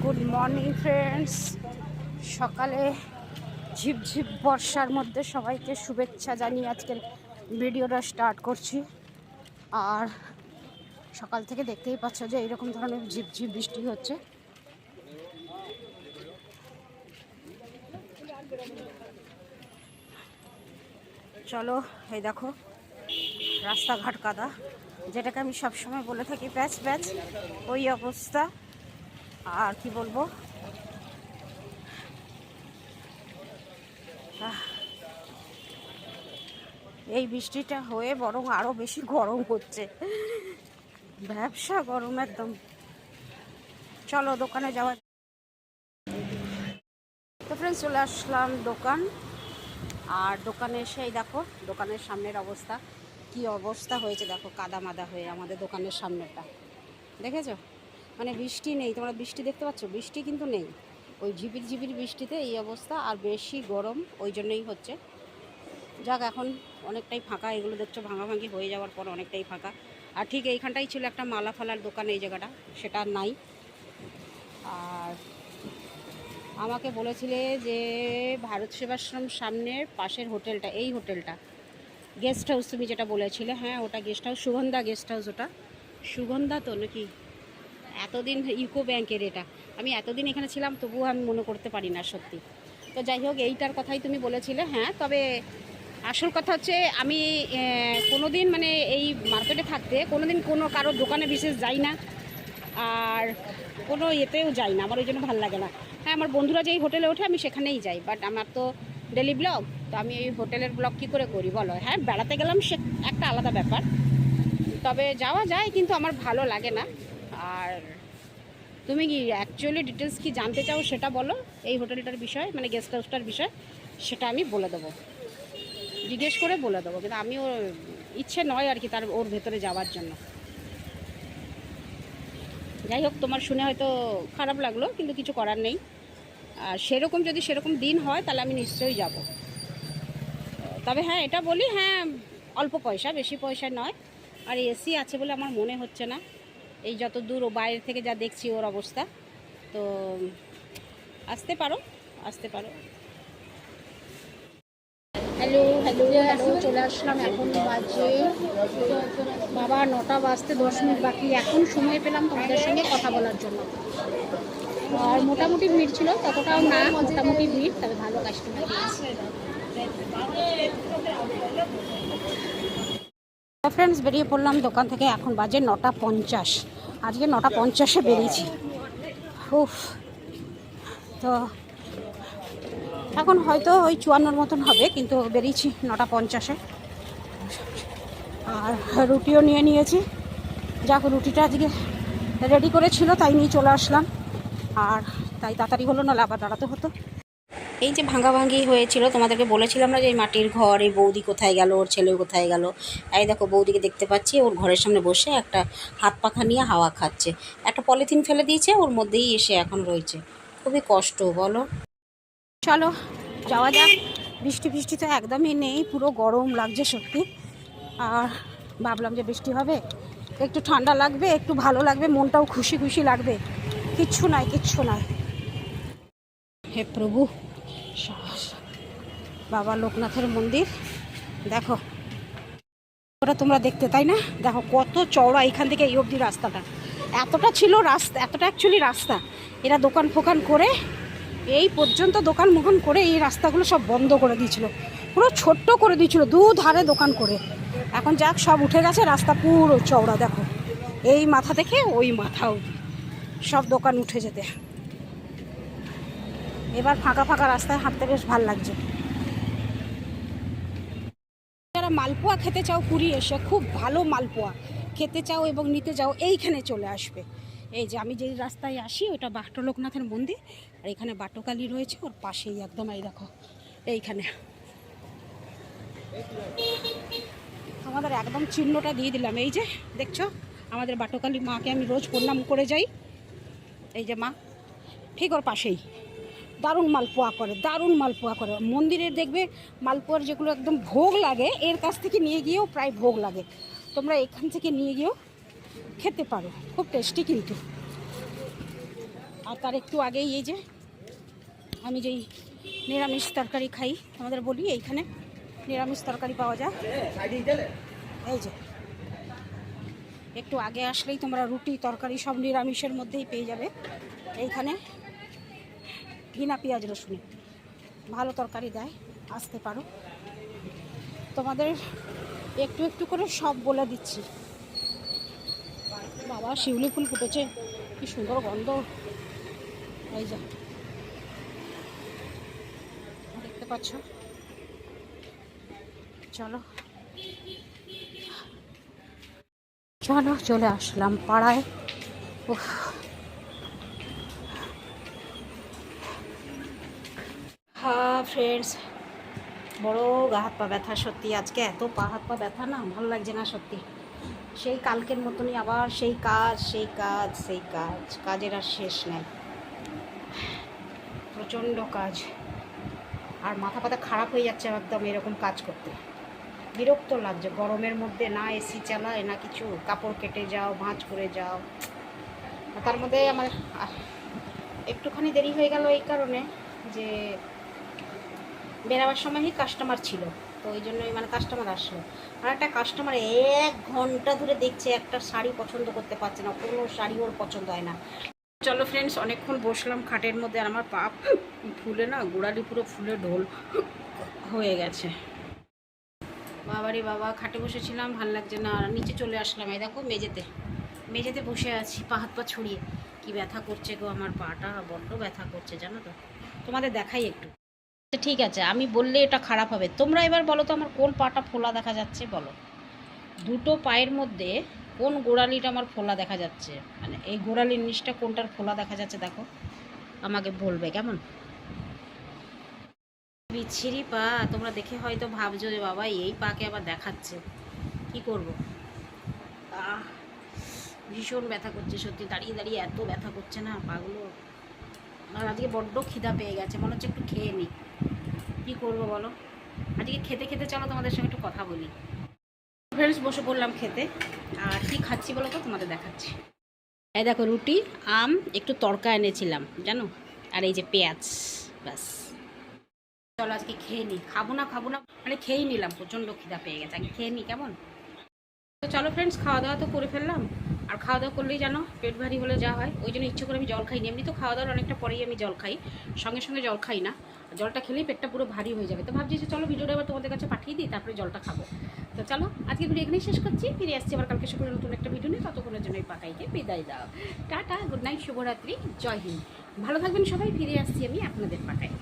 Good morning friends সকালে ঝিপঝিপ বর্ষার মধ্যে সবাইকে শুভেচ্ছা জানিয়ে আজকের ভিডিওটা স্টার্ট করছি। আর সকাল থেকে দেখতেই পাচ্ছ যে এইরকম ধরনের ঝিপঝিপ বৃষ্টি হচ্ছে। চলো, এই দেখো, রাস্তাঘাট কাদা। যেটাকে আমি সবসময় বলে থাকি, প্যাচ প্যাচ, ওই অবস্থা। আর কি বলব? এই বৃষ্টিটা হয়ে বরং আরও বেশি গরম হচ্ছে। ব্যবসা গরম একদম। চলো দোকানে যাওয়া তো ফ্রেন্ডস চলে আসলাম দোকান। আর দোকানে এসেই দেখো, দোকানের সামনের অবস্থা। কি অবস্থা হয়েছে দেখো, কাদা মাদা হয়ে আমাদের দোকানের সামনেটা দেখেছ? মানে বৃষ্টি নেই, তোমরা বৃষ্টি দেখতে পাচ্ছ? বৃষ্টি কিন্তু নেই। ওই ঝিপির ঝিপির বৃষ্টিতে এই অবস্থা, আর বেশি গরম ওই জন্যই হচ্ছে। যাক, এখন অনেকটাই ফাঁকা, এগুলো দেখছ, ভাঙাভাঙি হয়ে যাওয়ার পর অনেকটাই ফাঁকা। আর ঠিক এইখানটাই ছিল একটা মালা ফালার দোকান এই জায়গাটা, সেটা নাই। আর আমাকে বলেছিলে যে ভারত সেবাশ্রম সামনের পাশের হোটেলটা, এই হোটেলটা, গেস্ট হাউস তুমি যেটা বলেছিলে হ্যাঁ ওটা guest house Sugandha guest house ওটা। সুগন্ধা তো নাকি এতদিন ইউকো ব্যাংকের এটা। আমি এতদিন এখানে ছিলাম, তবুও আমি মনে করতে পারি না সত্যি। তো যাই হোক, এইটার কথাই তুমি বলেছিলে হ্যাঁ তবে আসল কথা হচ্ছে আমি কোনো দিন মানে এই মার্কেটে থাকতে কোনো দিন কোনো কারোর দোকানে বিশেষ যাই না, আর কোনো ইয়েতেও যাই না, আমার ওই জন্য ভালো লাগে না। হ্যাঁ আমার বন্ধুরা যেই হোটেলে ওঠে, আমি সেখানেই যাই, বাট আমার তো ডেলি ব্লগ, তো আমি এই হোটেলের ব্লগ কী করে করি বলো? হ্যাঁ বেড়াতে গেলাম সে একটা আলাদা ব্যাপার। তবে যাওয়া যায়, কিন্তু আমার ভালো লাগে না। আর তুমি কি অ্যাকচুয়ালি ডিটেলস কি জানতে চাও সেটা বলো? এই হোটেলটার বিষয় মানে গেস্ট হাউসটার বিষয়, সেটা আমি বলে দেবো। জিজ্ঞেস করে বলে দেবো, কিন্তু আমি ওর ইচ্ছে নয় আর কি তার ওর ভেতরে যাওয়ার জন্য। যাই হোক, তোমার শুনে হয়তো খারাপ লাগল, কিন্তু কিছু করার নেই। আর সেরকম যদি সেরকম দিন হয়, তাহলে আমি নিশ্চয়ই যাব। তবে হ্যাঁ এটা বলি হ্যাঁ অল্প পয়সা, বেশি পয়সা নয়। আর এসি আছে বলে আমার মনে হচ্ছে না। এই যত দূর ও বাইরে থেকে যা দেখছি ওর অবস্থা তো আসতে পারো আসতে পারো। হ্যালো হ্যালো হ্যালো চলে আসলাম এখন বাজে বাবা নটা বাজতে দশ মিনিট বাকি। এখন সময় পেলাম তোমাদের সঙ্গে কথা বলার জন্য। আর মোটামুটি ভিড় ছিল ততটাও না মোটামুটি ভিড় তবে ভালো কাস্টমার ফ্রেন্ডস বেরিয়ে পড়লাম দোকান থেকে এখন বাজে নটা পঞ্চাশ। আজকে নটা পঞ্চাশে বেরিয়েছি। উফ। তো এখন হয়তো ওই চুয়ান্নর মতন হবে, কিন্তু বেরিয়েছি নটা পঞ্চাশে। আর রুটিও নিয়ে নিয়েছি। যাক, রুটিটা আজকে রেডি করেছিল, তাই নিয়ে চলে আসলাম। আর তাই তাড়াতাড়ি হলো না আবার দাঁড়াতে হতো। এই যে ভাঙাভাঙি হয়েছিল, তোমাদেরকে বলেছিলাম না যে এই মাটির ঘর, এই বৌদি কোথায় গেল, ওর ছেলে কোথায় গেল? এই দেখো, বৌদিকে দেখতে পাচ্ছি, ওর ঘরের সামনে বসে একটা হাত পাখা নিয়ে হাওয়া খাচ্ছে। একটা পলিথিন ফেলে দিয়েছে, ওর মধ্যেই এসে এখন রয়েছে। খুবই কষ্ট, বলো। চলো, যাওয়া যাক। বৃষ্টি ফৃষ্টি তো একদমই নেই, পুরো গরম লাগছে সত্যি। আর ভাবলাম যে বৃষ্টি হবে, একটু ঠান্ডা লাগবে, একটু ভালো লাগবে, মনটাও খুশি খুশি লাগবে। কিচ্ছু নাই কিচ্ছু নাই। হে প্রভু। বাবা লোকনাথের মন্দির। দেখো, ওটা তোমরা দেখতে, তাই না? দেখো, কত চওড়া এখান থেকে এই অবধি রাস্তাটা। এতটা ছিল রাস্তা, এতটা অ্যাকচুয়ালি রাস্তা। এরা দোকান ফোকান করে, এই পর্যন্ত দোকান মোকান করে এই রাস্তাগুলো সব বন্ধ করে দিয়েছিল। পুরো ছোট্ট করে দিয়েছিল, দু ধারে দোকান করে। এখন যাক, সব উঠে গেছে, রাস্তা পুরো চওড়া, দেখো। এই মাথা থেকে ওই মাথা অবধি। সব দোকান উঠে যেতে। এবার ফাঁকা ফাঁকা রাস্তায় হাঁটতে বেশ ভালো লাগছে। যারা মালপোয়া খেতে চাও পুরী এসে, খুব ভালো মালপোয়া। খেতে চাও এবং নিতে চাও এইখানে চলে আসবে। এই যে আমি যেই রাস্তায় আসি, ওটা বাটো লোকনাথের মন্দির। আর এখানে বাটোকালি রয়েছে, ওর পাশেই একদম, এই দেখো, এইখানে। আমাদের একদম চিহ্নটা দিয়ে দিলাম, এই যে, দেখছ? আমাদের বাটোকালি মাকে আমি রোজ প্রণাম করে যাই। এই যে মা, ঠিক ওর পাশেই। দারুণ মালপোয়া করে, দারুণ মালপোয়া করে। মন্দিরে দেখবে মালপোয়ার যেগুলো একদম ভোগ লাগে, এর কাছ থেকে নিয়ে গিয়েও প্রায় ভোগ লাগে। তোমরা এখান থেকে নিয়ে গিয়েও খেতে পারো, খুব টেস্টি কিন্তু। আর তার একটু আগেই এই যে, আমি যেই নিরামিষ তরকারি খাই আমাদের বলি এইখানে নিরামিষ তরকারি পাওয়া যায়। এই যে, একটু আগে আসলেই তোমরা রুটি, তরকারি সব নিরামিষের মধ্যেই পেয়ে যাবে। এইখানে বিনা পেঁয়াজ রসুনে। ভালো তরকারি দেয়, আসতে পারো। তোমাদের একটু একটু করে সব বলে দিচ্ছি। বাবা, শিউলি ফুল ফুটেছে, কি সুন্দর গন্ধ। এই যা, দেখতে পাচ্ছ? চলো। চলো, চলে আসলাম পাড়ায়। উফ। হ্যাঁ ফ্রেন্ডস বড় গা হাত পা ব্যথা, সত্যি আজকে এত পা হাত পা ব্যথা না, ভালো লাগছে না সত্যি। সেই কালকের মতনই আবার সেই কাজ সেই কাজ সেই কাজ, কাজের আর শেষ নেই। প্রচণ্ড কাজ। আর মাথা পাতা খারাপ হয়ে যাচ্ছে একদম এরকম কাজ করতে। বিরক্ত লাগছে, গরমের মধ্যে না এসি চালায়, না কিছু। কাপড় কেটে যাও, ভাঁজ করে যাও। তার মধ্যে আমার একটুখানি দেরি হয়ে গেল এই কারণে যে বেরাবার সময়ই কাস্টমার ছিল, তো ওই জন্যই মানে কাস্টমার আসলো। আর একটা কাস্টমার এক ঘণ্টা ধরে দেখছে একটা শাড়ি পছন্দ করতে পারছে না, কোনো শাড়ি ওর পছন্দ হয় না। চলো ফ্রেন্ডস অনেকক্ষণ বসলাম খাটের মধ্যে, আর আমার পা ফুলে না, গোড়ালি পুরো ফুলে ঢোল হয়ে গেছে। বাবারে বাবা, খাটে বসেছিলাম, ভালো লাগছে না, আর নিচে চলে আসলাম, এই দেখো মেঝেতে। মেঝেতে বসে আছি, পা হাত পা ছড়িয়ে। কি ব্যথা করছে গো আমার পাটা, বড্ড ব্যথা করছে, জানো তো? তোমাদের দেখাই একটু। ঠিক আছে, আমি বললে এটা খারাপ হবে। তোমরা এবার বলো তো আমার কোন পাটা ফোলা দেখা যাচ্ছে, বলো। দুটো পায়ের মধ্যে কোন গোড়ালিটা আমার ফোলা দেখা যাচ্ছে? মানে এই গোড়ালির নিচটা কোনটার ফোলা দেখা যাচ্ছে দেখো। আমাকে বলবে, কেমন? বিচ্ছিরি পা, তোমরা দেখে হয়তো ভাবছ যে বাবা এই পাকে আবার দেখাচ্ছে। কি করব? ভীষণ ব্যথা করছে, সত্যি দাঁড়িয়ে দাঁড়িয়ে এত ব্যথা করছে না পাগুলো। আর আজকে বড্ড খিদা পেয়ে গেছে, মনে হচ্ছে একটু খেয়ে নিই কী করব বলো? আজকে খেতে খেতে চলো, তোমাদের সঙ্গে একটু কথা বলি। ফ্রেন্ডস বসে পড়লাম খেতে। আর কি খাচ্ছি বলো তো, তোমাদের দেখাচ্ছি। এই দেখো, রুটি, আম, একটু তড়কা এনেছিলাম, জানো? আর এই যে পেঁয়াজ, ব্যাস। চলো আজকে খেয়ে নিই খাব না খাব না মানে খেয়েই নিলাম, প্রচণ্ড খিদা পেয়ে গেছে। আগে খেয়ে নিই কেমন? তো চলো ফ্রেন্ডস খাওয়া দাওয়া তো করে ফেললাম। আর খাওয়া দাওয়া করলেই জানো পেট ভারী হলে যা হয়। ওই জন্য ইচ্ছে করে আমি জল খাইনি। এমনি তো খাওয়া দাওয়ার অনেকটা পরেই আমি জল খাই। সঙ্গে সঙ্গে জল খাই না। জলটা খেলেই পেটটা পুরো ভারী হয়ে যাবে। তো ভাবছি যে চলো ভিডিওটা এবার তোমাদের কাছে পাঠিয়ে দিই, তারপরে জলটা খাব। তো চলো আজকে ভিডিও এখানেই শেষ করছি। ফিরে আসছি আবার কালকে সকালে নতুন একটা ভিডিও নিয়ে। ততক্ষণের জন্য এই পাকাইকে বিদায় দাও। টাটা গুড নাইট শুভরাত্রি, জয় হিন্দ। ভালো থাকবেন সবাই, ফিরে আসছি আমি আপনাদের পাকাই